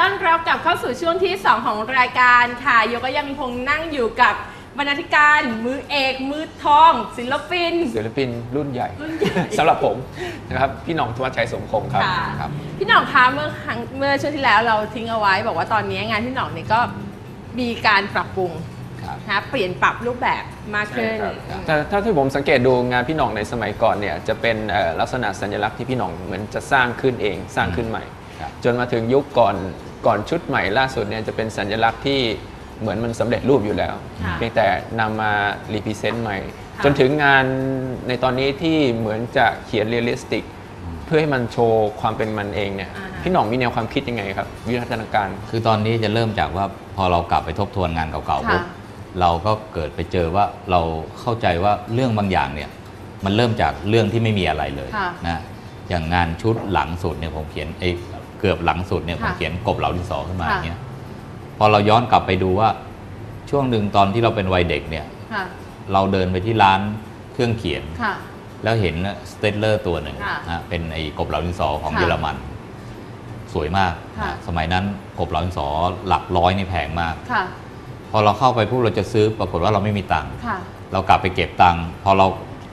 ต้อนรับกลับเข้าสู่ช่วงที่ 2 ของรายการค่ะโยก็ยังคงนั่งอยู่กับบรรณาธิการ มือเอก มือทอง ศิลปิน ศิลปินรุ่นใหญ่รุ่นใหญ่ สำหรับผมนะครับ พี่หน่องทวัชชัยสมคงครับค่ะครับ พี่หน่องคะเมื่อครั้งเมื่อช่วงที่แล้วเราทิ้งเอาไว้ บอกว่าตอนนี้งานพี่หน่องเนี่ยก็มีการปรับปรุงครับ นะคะเปลี่ยนปรับรูปแบบมากขึ้น แต่ถ้าที่ผมสังเกตดูงานพี่หน่องในสมัยก่อนเนี่ยจะเป็นเอ่อลักษณะสัญลักษณ์ที่พี่หน่องเหมือนจะสร้างขึ้นเองสร้างขึ้นใหม่ครับ จนมาถึงยุคก่อนก่อนชุดใหม่ล่าสุดเนี่ยจะเป็นสัญลักษณ์ที่เหมือนมันสำเร็จรูปอยู่แล้ว ค่ะเพียงแต่นำมารีพิเซนต์ใหม่ ค่ะ จนถึงงานในตอนนี้ที่เหมือนจะเขียนเรียลลิสติก เพื่อให้มันโชว์ความเป็นมันเองเนี่ยอ่าฮะพี่หน่องมีแนวความคิดยังไงครับ วิวัฒนาการ คือตอนนี้จะเริ่มจากว่าพอเรากลับไปทบทวนงานเก่าๆค่ะปุ๊บเราก็เกิดไปเจอว่าเราเข้าใจว่าเรื่องบางอย่างเนี่ยมันเริ่มจากเรื่องที่ไม่มีอะไรเลยค่ะ นะอย่างงานชุดหลังสุดเนี่ยผมเขียนไอ้เกือบหลังสุดเนี่ยผมค่ะเขียนกบเหลาดินสอขึ้นมาค่ะอย่างเงี้ยพอเราย้อนกลับไปดูว่าช่วงหนึ่งตอนที่เราเป็นวัยเด็กเนี่ยค่ะเราเดินไปที่ร้านเครื่องเขียนค่ะแล้วเห็นสเตตเลอร์ตัวหนึ่งค่ะนะเป็นไอ้กบเหลาดินสอของค่ะเยอรมัน สวยมากค่ะนะสมัยนั้นกบเหลาดินสอหลักร้อยนี่แพงมากค่ะพอเราเข้าไปพวกเราจะซื้อปรากฏว่าเราไม่มีตังค์ค่ะเรากลับไปเก็บตังค์พอเรา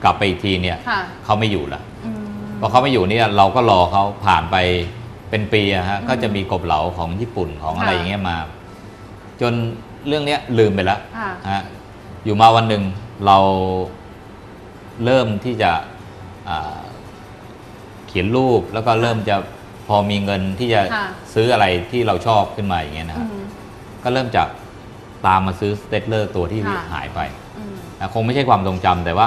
กลับไปอีกทีเนี่ยค่ะเขาไม่อยู่ละอืมพอเขาไม่อยู่เนี่ยเราก็รอเขาผ่านไป เป็นปีอะฮะอืมก็จะมีกบเหลาของญี่ปุ่นของอะไรค่ะอย่างเงี้ยมา จนเรื่องเนี้ยลืมไปแล้วค่ะ ฮะอยู่มาวันหนึ่งเราเริ่มที่จะอ่าเขียนรูปแล้วก็เริ่มจะพอมีเงินที่จะค่ะ ซื้ออะไรที่เราชอบขึ้นมาอย่างเงี้ยนะอืฮะ ม ก็เริ่มจากตามมาซื้อสเตตเลอร์ตัวที่ค่ะ หายไปอืม นะคงไม่ใช่ความทรงจำแต่ว่า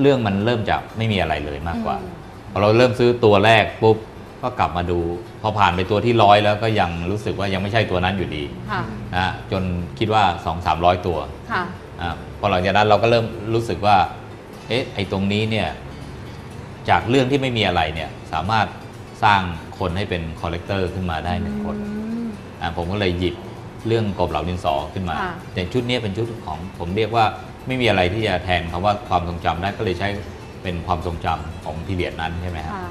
เรื่องมันเริ่มจากไม่มีอะไรเลยมากกว่าอืม พอเราเริ่มซื้อตัวแรกปุ๊บ ก็กลับมาดู พอผ่านไปตัวที่ร้อยแล้วก็ยังรู้สึกว่ายังไม่ใช่ตัวนั้นอยู่ดีค่ะนะฮะจนคิดว่า 2 3 0 0 ตัวค่ะอ่าพอหลังจากนั้นเราก็เริ่มรู้สึกว่า เอ๊ะไอ้ตรงนี้เนี่ยจากเรื่องที่ไม่มีอะไรเนี่ยสามารถสร้างคนให้เป็นคอลเลกเตอร์ขึ้นมาได้หนึ่งคนอืมอ่าผมก็เลยหยิบเรื่องกบเหลาดินสอขึ้นมา ค่ะแต่ชุดนี้เป็นชุดของผมเรียกว่าไม่มีอะไรที่จะแทนคำว่าความทรงจำได้ก็เลยใช้เป็นความทรงจำของพีเรียดนั้นใช่ไหมครับค่ะ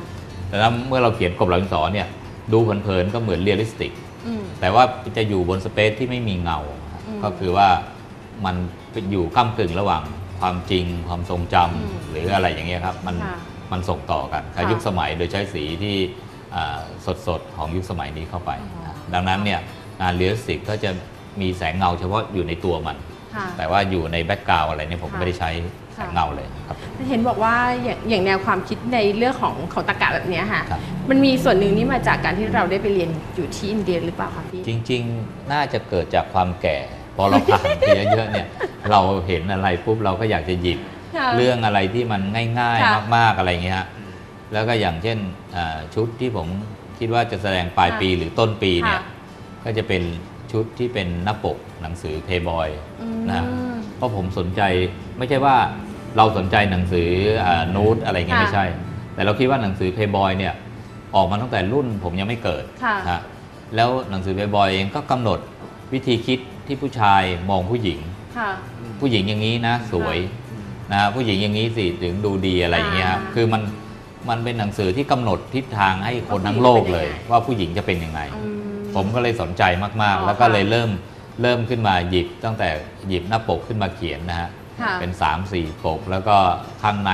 แต่ถ้าเมื่อเราเขียนกบเหลาดินสอเนี่ยดูเผินๆก็เหมือนเรียลลิสติกอืมแต่ว่าจะอยู่บนสเปซที่ไม่มีเงาอืมก็คือว่ามันอยู่ก้ากึ่งระหว่างความจริงความทรงจำอืมหรืออะไรอย่างเงี้ยครับ มันค่ะมันส่งต่อกันกับค่ะยุคสมัยโดยใช้สีที่สดสดๆของยุคสมัยนี้เข้าไปอ๋อดังนั้นเนี่ยงานเรียลลิสติกก็จะมีแสงเงาเฉพาะอยู่ในตัวมันค่ะแต่ว่าอยู่ในแบ็กกราวอะไรเนี่ยผมค่ะไม่ได้ใช้ แสงเงาเลยครับ เห็นบอกว่าอย่างอย่างแนวความคิดในเรื่องของของตะกะแบบเนี้ยค่ะ ครับ มันมีส่วนหนึ่งนี่มาจากการที่เราได้ไปเรียนอยู่ที่อินเดียหรือเปล่าคะพี่ จริง ๆ น่าจะเกิดจากความแก่ พอเราผ่าน ไปเยอะๆเนี่ย เราเห็นอะไรปุ๊บเราก็อยากจะหยิบค่ะเรื่องอะไรที่มันง่ายค่ะ ๆ มากๆอะไรอย่างเงี้ยฮะแล้วก็อย่างเช่นอ่าชุดที่ผมคิดว่าจะแสดงปลายค่ะปีหรือต้นปีเนี่ย ค่ะก็จะเป็นชุดที่เป็นหน้าปกหนังสือเพย์บอย อืม นะ เพราะผมสนใจไม่ใช่ว่า เราสนใจหนังสือนูตอะไรเงี้ยค่ะไม่ใช่ แต่เราคิดว่าหนังสือเพย์บอยเนี่ยออกมาตั้งแต่รุ่นผมยังไม่เกิดค่ะฮะแล้วหนังสือเพย์บอยเองก็กำหนดวิธีคิดที่ผู้ชายมองผู้หญิงค่ะผู้หญิงอย่างนี้นะ สวยนะผู้หญิงอย่างนี้สิถึงดูดีอะไรอย่างเงี้ยครับอ่าคือมันมันเป็นหนังสือที่กำหนดทิศทางให้คนทั้งโลกเลย ว่าผู้หญิงจะเป็นยังไงอืมผมก็เลยสนใจมากอ๋อๆแล้วก็ค่ะเลยเริ่มเริ่มขึ้นมาหยิบตั้งแต่หยิบหน้าปกขึ้นมาเขียนนะฮะ ค่ะ เป็น 3 4ปก แล้วก็ข้างใน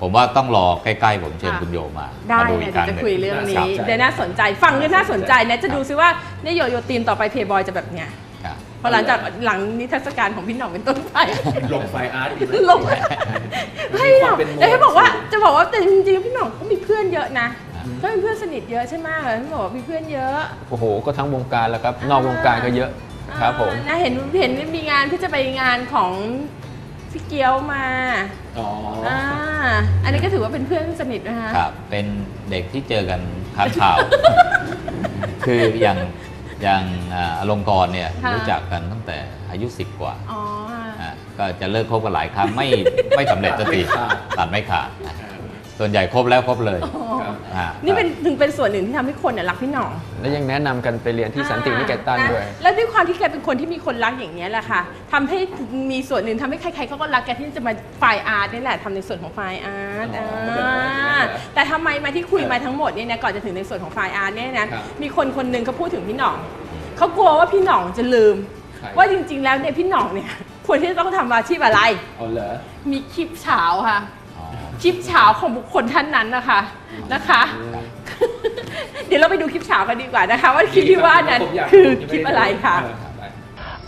ผมว่าต้องรอใกล้ๆ ผมเชิญค่ะ คุณโยมาได้มาดูเลอียกครั้งจะหนึ่งคุยเรื่องน่านี้สนใจเดี๋ยวน่าสนใจฟังก็น่าสนใจนะจะดูซิว่าเนี่ยโยโยตีมต่อไปเพย์บอยจะแบบเนี้ยครับ พอหลังจากหลังนิทรรศการของพี่หน่องเป็นต้นไป ลงไฟอาร์ตดีไหม ลงไม่หรอกเป็นโมแต่ให้บอกว่าจะบอกว่าแต่จริงๆพี่หน่องก็มีเพื่อนเยอะนะอ่าก็เป็นเพื่อนสนิทเยอะใช่ไหมพี่บอกว่ามีเพื่อนเยอะ โอ้โห ก็ทั้งวงการแล้วครับ นอกวงการก็เยอะครับผม อ่านะเห็นเห็นมีงานที่จะไปงานของ พี่เกียวมาอ๋อออ่าอันนี้ก็ถือว่าเป็นเพื่อนสนิทนะคะครับเป็นเด็กที่เจอกันครั้งข่าว คืออย่างอย่างอ่าอลงกรณ์เนี่ยค่ะรู้จักกันตั้งแต่อายุ 10 กว่าอ๋ออะก็จะเลิกคบกันหลายครั้งไม่ไม่สำเร็จสักทีตัดไม่ขาดตัดไม่ขาดนะส่วนใหญ่คบแล้วคบเลยอ๋อ ครับอะนี่เป็นถึงเป็นส่วนหนึ่งที่ทำให้คนเนี่ยรักพี่หน่อง และยังแนะนำกันไปเรียนที่สันตินิเกตันอ่าด้วย แล้วด้วยความที่แกเป็นคนที่มีคนรักอย่างนี้ยแหละค่ะทำให้มีส่วนหนึ่งทำให้ใครๆเขาก็รักแกที่จะมาไฟล์อาร์ตนี่แหละทำในส่วนของไฟล์อาร์ตอ๋ออ่าเป็นอย่างนั้นเหรอแต่ทำไมมาที่คุยมาทั้งหมดเนี่ยนะก่อนจะถึงในส่วนของไฟล์อาร์ตเนี่ยนะครับมีคนคนหนึ่งเขาพูดถึงพี่หน่องเขากลัวว่าพี่หน่องจะลืมใครว่าจริง ๆ แล้วเนี่ยพี่หน่องเนี่ยควรที่จะต้องทำอาชีพอะไรเอาเหรอมีคลิปเฉาค่ะอ๋อ คลิปเฉาของบุคคลท่านนั้นนะคะนะคะ เดี๋ยวเราไปดูคลิปเฉากันดีกว่านะคะ ว่าคลิปที่ว่านั้นผมยากคือผมยังคลิปม่ด้อะไรค่ะเออถามไป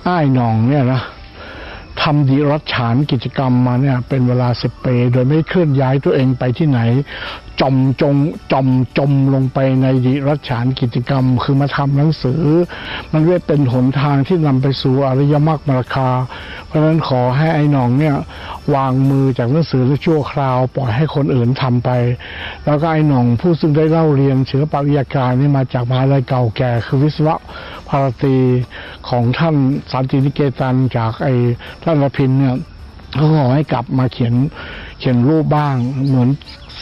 อ้ายหนองเนี่ยนะทำดิรัจฉานกิจกรรมมาเนี่ยเป็นเวลาสิบปี โดยไม่เคลื่อนย้ายตัวเองไปที่ไหนจมจงจมจมลงไปในดิรัจฉานกิจกรรม คือมาทำหนังสือ มันได้เป็นหนทางที่นำไปสู่อริยมรรคมรรคา เพราะฉะนั้นขอให้ไอ้หนองเนี่ยวางมือจากหนังสือและชั่วคราว ปล่อยให้คนอื่นทำไป แล้วก็ไอ้หนองผู้ซึ่งได้เล่าเรียนเชื้อปริยาการนี่มาจากมหาลัยเก่าแก่ คือวิศวะภารตีของท่านสันตินิเกตันจากไอ้ท่านละพินเนี่ยเขาขอให้กลับมาเขียนเขียนรูปบ้างเหมือน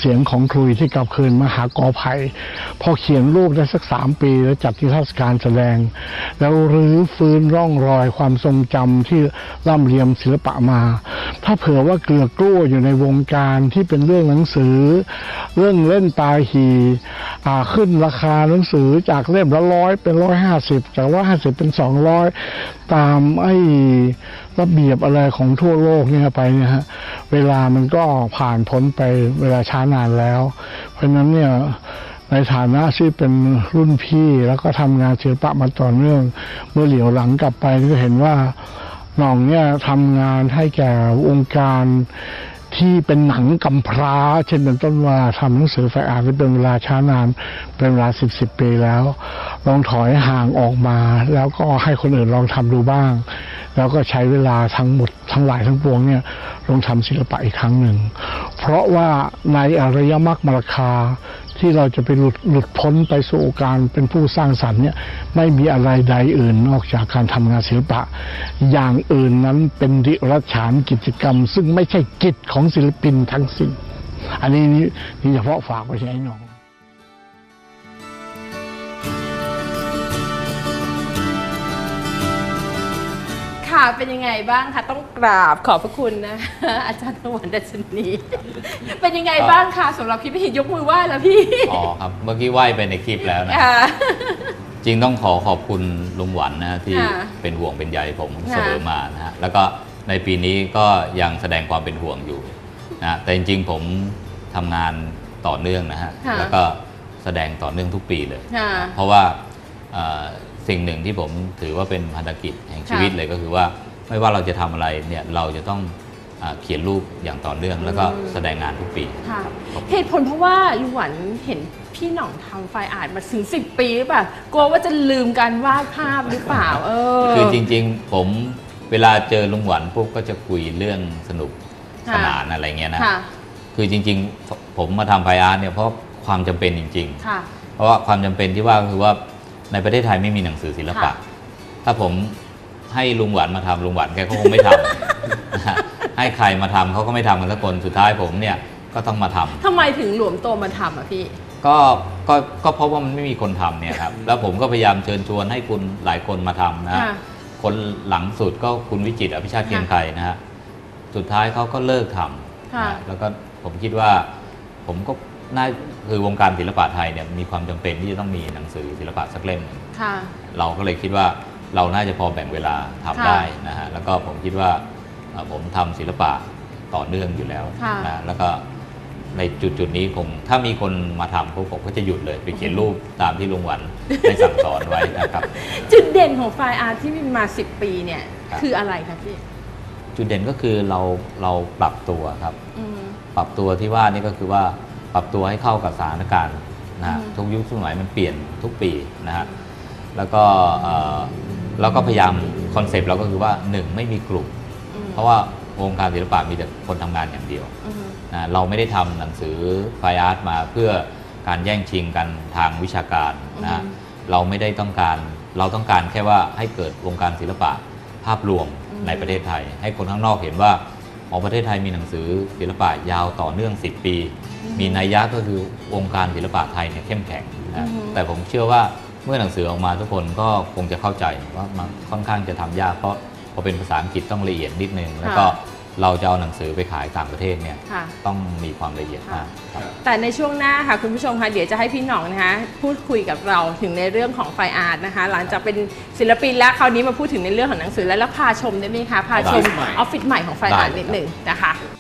เสียงของครุยที่กลับคืนมาหากอไผ่พอเขียนรูปได้สักสามปีแล้วจัดที่เทศกาลแสดง แล้วรื้อฟื้นร่องรอยความทรงจำที่ร่ำเรียมศิลปะมา ถ้าเผื่อว่าเกลือกลั้วอยู่ในวงการที่เป็นเรื่องหนังสือ เรื่องเล่นตายหีาขึ้นราคาหนังสือจากเล่มละร้อยเป็นร้อยห้าสิบจากร้อยห้าสิบเป็นสองร้อยตามไอ้ระเบียบอะไรของทั่วโลกเนี่ยไปเนี่ยฮะเวลามันก็ผ่านพ้นไปเวลาช้านานแล้ว เพราะฉะนั้นเนี่ยในฐานะที่เป็นรุ่นพี่แล้วก็ทำงานศิลปะมาต่อเนื่อง เมื่อเหลียวหลังกลับไปก็เห็นว่าหน่องเนี่ยทำงานให้แก่วงการที่เป็นหนังกำพร้า เช่นเป็นต้นว่าทำหนังสือไฟอานที่เป็นเวลาช้านาน เป็นเวลาสิบสิบปีแล้ว ลองถอยห่างออกมา แล้วก็ให้คนอื่นลองทำดูบ้าง แล้วก็ใช้เวลาทั้งหมดทั้งหลายทั้งปวงเนี่ยลงทำศิลปะอีกครั้งหนึ่ง เพราะว่าในอริยมรรคมรรคาที่เราจะไปหลุดหลุดพ้นไปสู่การเป็นผู้สร้างสรรค์เนี่ยไม่มีอะไรใดอื่นนอกจากการทำงานศิลปะ อย่างอื่นนั้นเป็นดิรัจฉานกิจกรรม ซึ่งไม่ใช่กิจของศิลปินทั้งสิ้นอันนี้นี่นี่เฉพาะฝากไว้ใช้น้อง ค่ะเป็นยังไงบ้างคะต้องกราบขอบพระคุณนะอาจารย์ตะวันดัชนีเป็นยังไงบ้างคะสำหรับคลิปพี่ยกมือไหว้แล้วพี่อ๋อครับเมื่อกี้ไหว้ไปในคลิปแล้วนะค่ะจริงต้องขอขอบคุณลุงหวันนะที่ค่ะเป็นห่วงเป็นใยผมค่ะเสมอมานะฮะแล้วก็ในปีนี้ก็ยังแสดงความเป็นห่วงอยู่นะแต่จริงๆผมทำงานต่อเนื่องนะฮะค่ะแล้วก็แสดงต่อเนื่องทุกปีเลยค่ะเพราะว่าเอ่อ สิ่งหนึ่งที่ผมถือว่าเป็นพันธกิจแห่งชีวิตค่ะเลยก็คือว่าไม่ว่าเราจะทำอะไรเนี่ยเราจะต้องอ่าเขียนรูปอย่างต่อเนื่อง แล้วก็อืมแสดงงานทุกปีค่ะครับเหตุผลเพราะว่าลุงหวันเห็นพี่หน่องทำไฟล์อาร์ตมาถึงสิปีหรือเปล่ากลัวว่าจะลืมการวาดภาพหรือเปล่าเออคือจริง ๆ ผมเวลาเจอลุงหวันปุ๊บก็จะคุยเรื่องสนุกค่ะสนานอะไรเงี้ยนะค่ะคือจริง ๆ ผมมาทำไฟอาร์ตเนี่ยเพราะความจำเป็นจริงค่ะๆเพราะว่าความจำเป็นที่ว่าก็คือว่า ในประเทศไทยไม่มีหนังสือศิลปะ ค่ะ ถ้าผมให้ลุงหวันมาทำลุงหวันแกก็คงไม่ทำ นะฮะให้ใครมาทำเขาก็ไม่ทำกันสักคนสุดท้ายผมเนี่ยก็ต้องมาทำ ทำไมถึงหลวมตัวมาทำอะพี่ ก็ก็ก็เพราะว่ามันไม่มีคนทำเนี่ยครับ แล้วผมก็พยายามเชิญชวนให้คุณหลายคนมาทำนะฮะค่ะคนหลังสุดก็คุณวิจิตรอภิชาติเกียงไกรนะฮะสุดท้ายเขาก็เลิกทำค่ะ นะแล้วก็ผมคิดว่าผมก็ น่าคือวงการศิลปะไทยเนี่ยมีความจำเป็นที่จะต้องมีหนังสือศิลปะสักเล่มหนึ่งค่ะเราก็เลยคิดว่าเราน่าจะพอแบ่งเวลาทำค่ะได้นะฮะแล้วก็ผมคิดว่าเอ่อผมทำศิลปะต่อเนื่องอยู่แล้วค่ะนะแล้วก็ในจุดจุดๆนี้คงถ้ามีคนมาทำพวกผมก็จะหยุดเลย ไปเขียนรูปตามที่ลุงหวันได้สั่งสอนไว้นะครับ จุดเด่นของไฟล์อาร์ตที่มีมา 10 ปีเนี่ยครับคืออะไรคะพี่ จุดเด่นก็คือเราเราปรับตัวครับอืมปรับตัวที่ว่านี่ก็คือว่า ปรับตัวให้เข้ากับสถานการณ์นะฮะอืมทุกยุคสมัยมันเปลี่ยนทุกปีนะฮะแล้วก็เอ่อแล้วก็พยายามคอนเซปต์เราก็คือว่าหนึ่งไม่มีกลุ่มอืมเพราะว่าวงการศิลปะมีแต่คนทำงานอย่างเดียวอืมนะเราไม่ได้ทำหนังสือไฟอาร์ตมาเพื่อการแย่งชิงกันทางวิชาการนะฮะอืมเราไม่ได้ต้องการเราต้องการแค่ว่าให้เกิดวงการศิลปะภาพรวมอืมในประเทศไทย ให้คนข้างนอกเห็นว่า อ๋อประเทศไทยมีหนังสือศิลปะยาวต่อเนื่อง 10 ปี มีนัยยะก็คือวงการศิลปะไทยเนี่ยเข้มแข็งนะแต่ผมเชื่อว่าเมื่อหนังสือออกมาทุกคนก็คงจะเข้าใจว่ามันค่อนข้างจะทำยากเพราะพอเป็นภาษาอังกฤษต้องละเอียดนิดนึงแล้วก็ เราจะเอาหนังสือไปขายต่างประเทศเนี่ยค่ะ ต้องมีความละเอียดมากครับ แต่ในช่วงหน้าค่ะคุณผู้ชมคะเดี๋ยวจะให้พี่หน่องนะคะ พูดคุยกับเราถึงในเรื่องของไฟอาร์ตนะคะ หลังจากเป็นศิลปินแล้วคราวนี้มาพูดถึงในเรื่องของหนังสือแล้วแล้วพาชมได้ไหมคะพาชมออฟฟิศใหม่ออฟฟิศใหม่ของไฟอาร์ตได้เลยนิดหนึ่งนะคะค